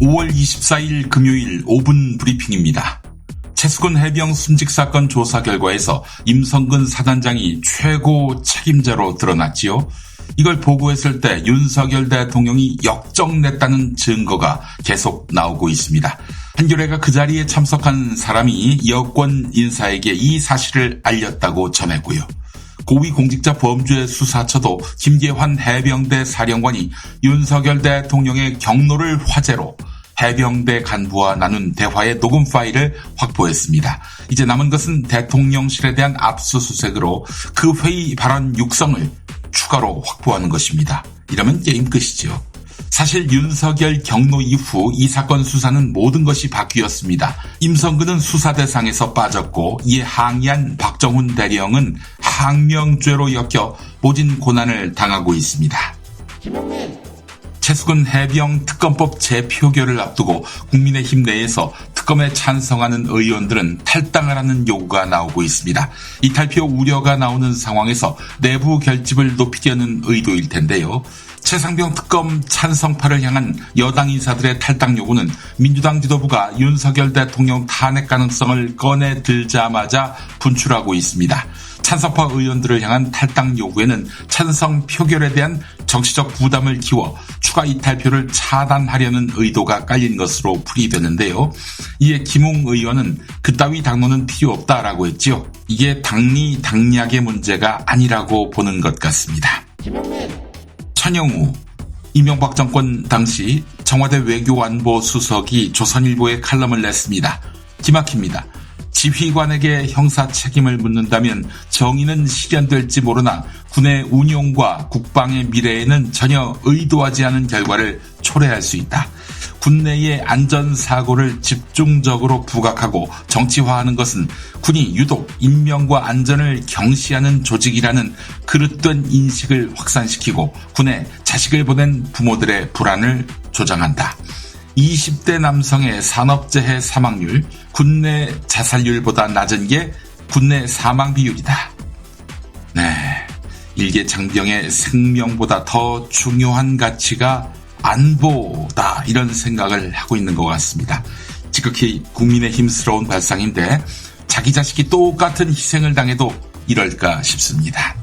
5월 24일 금요일 5분 브리핑입니다. 채수군 해병 순직 사건 조사 결과에서 임성근 사단장이 최고 책임자로 드러났지요. 이걸 보고했을 때 윤석열 대통령이 역정냈다는 증거가 계속 나오고 있습니다. 한겨레가 그 자리에 참석한 사람이 여권 인사에게 이 사실을 알렸다고 전했고요. 고위공직자 범죄 수사처도 김계환 해병대 사령관이 윤석열 대통령의 경로를 화제로 해병대 간부와 나눈 대화의 녹음 파일을 확보했습니다. 이제 남은 것은 대통령실에 대한 압수수색으로 그 회의 발언 육성을 추가로 확보하는 것입니다. 이러면 게임 끝이죠. 사실 윤석열 경로 이후 이 사건 수사는 모든 것이 바뀌었습니다. 임성근은 수사 대상에서 빠졌고 이에 항의한 박정훈 대령은 항명죄로 엮여 모진 고난을 당하고 있습니다. 최수근 해병 특검법 재표결을 앞두고 국민의힘 내에서 특검에 찬성하는 의원들은 탈당을 하는 요구가 나오고 있습니다. 이 탈표 우려가 나오는 상황에서 내부 결집을 높이려는 의도일 텐데요. 최상병 특검 찬성파를 향한 여당 인사들의 탈당 요구는 민주당 지도부가 윤석열 대통령 탄핵 가능성을 꺼내 들자마자 분출하고 있습니다. 찬성파 의원들을 향한 탈당 요구에는 찬성 표결에 대한 정치적 부담을 키워 추가 이탈표를 차단하려는 의도가 깔린 것으로 풀이되는데요. 이에 김웅 의원은 그따위 당론은 필요 없다라고 했지요. 이게 당리 당략의 문제가 아니라고 보는 것 같습니다. 천영우 이명박 정권 당시 청와대 외교안보 수석이 조선일보에 칼럼을 냈습니다. 기막힙니다. 지휘관에게 형사 책임을 묻는다면 정의는 실현될지 모르나 군의 운용과 국방의 미래에는 전혀 의도하지 않은 결과를 초래할 수 있다. 군내의 안전사고를 집중적으로 부각하고 정치화하는 것은 군이 유독 인명과 안전을 경시하는 조직이라는 그릇된 인식을 확산시키고 군에 자식을 보낸 부모들의 불안을 조장한다. 20대 남성의 산업재해 사망률, 군내 자살률보다 낮은 게 군내 사망 비율이다. 네. 일개 장병의 생명보다 더 중요한 가치가 안보다 이런 생각을 하고 있는 것 같습니다. 지극히 국민의 힘스러운 발상인데 자기 자식이 똑같은 희생을 당해도 이럴까 싶습니다.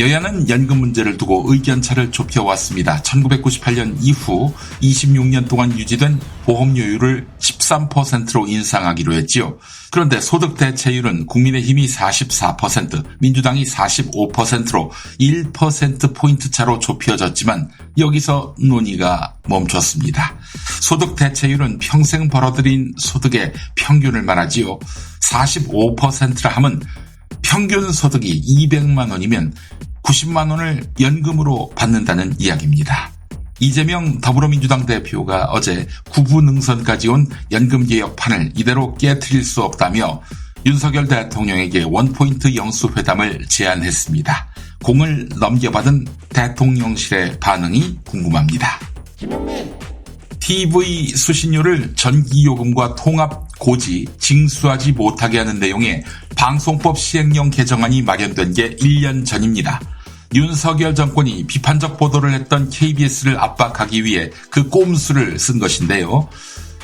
여야는 연금 문제를 두고 의견차를 좁혀왔습니다. 1998년 이후 26년 동안 유지된 보험료율을 13%로 인상하기로 했지요. 그런데 소득 대체율은 국민의힘이 44%, 민주당이 45%로 1%포인트 차로 좁혀졌지만 여기서 논의가 멈췄습니다. 소득 대체율은 평생 벌어들인 소득의 평균을 말하지요. 45%라 하면 평균 소득이 200만 원이면 90만 원을 연금으로 받는다는 이야기입니다. 이재명 더불어민주당 대표가 어제 구부 능선까지 온 연금 개혁판을 이대로 깨뜨릴 수 없다며 윤석열 대통령에게 원포인트 영수회담을 제안했습니다. 공을 넘겨받은 대통령실의 반응이 궁금합니다. TV 수신료를 전기요금과 통합 고지, 징수하지 못하게 하는 내용의 방송법 시행령 개정안이 마련된 게 1년 전입니다. 윤석열 정권이 비판적 보도를 했던 KBS를 압박하기 위해 그 꼼수를 쓴 것인데요.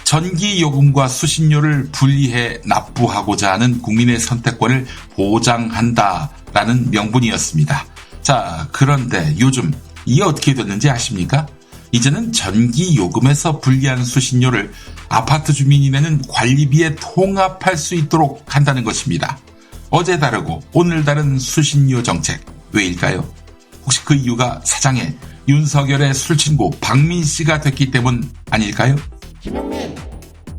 전기 요금과 수신료를 분리해 납부하고자 하는 국민의 선택권을 보장한다라는 명분이었습니다. 자, 그런데 요즘 이게 어떻게 됐는지 아십니까? 이제는 전기 요금에서 불리한 수신료를 아파트 주민이 내는 관리비에 통합할 수 있도록 한다는 것입니다. 어제 다르고 오늘 다른 수신료 정책 왜일까요? 혹시 그 이유가 사장의 윤석열의 술친구 박민 씨가 됐기 때문 아닐까요?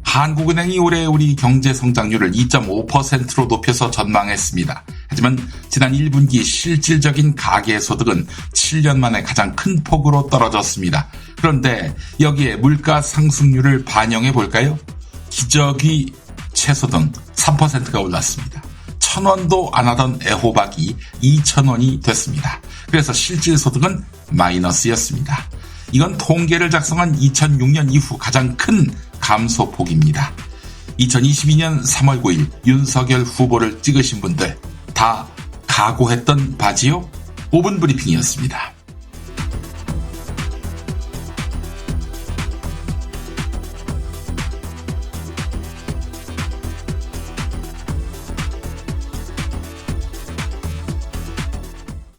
한국은행이 올해 우리 경제 성장률을 2.5%로 높여서 전망했습니다. 하지만 지난 1분기 실질적인 가계 소득은 7년 만에 가장 큰 폭으로 떨어졌습니다. 그런데 여기에 물가 상승률을 반영해 볼까요? 기저귀, 채소 등 3%가 올랐습니다. 천 원도 안 하던 애호박이 2천 원이 됐습니다. 그래서 실질 소득은 마이너스였습니다. 이건 통계를 작성한 2006년 이후 가장 큰 감소폭입니다. 2022년 3월 9일 윤석열 후보를 찍으신 분들 다 각오했던 바지요? 5분 브리핑이었습니다.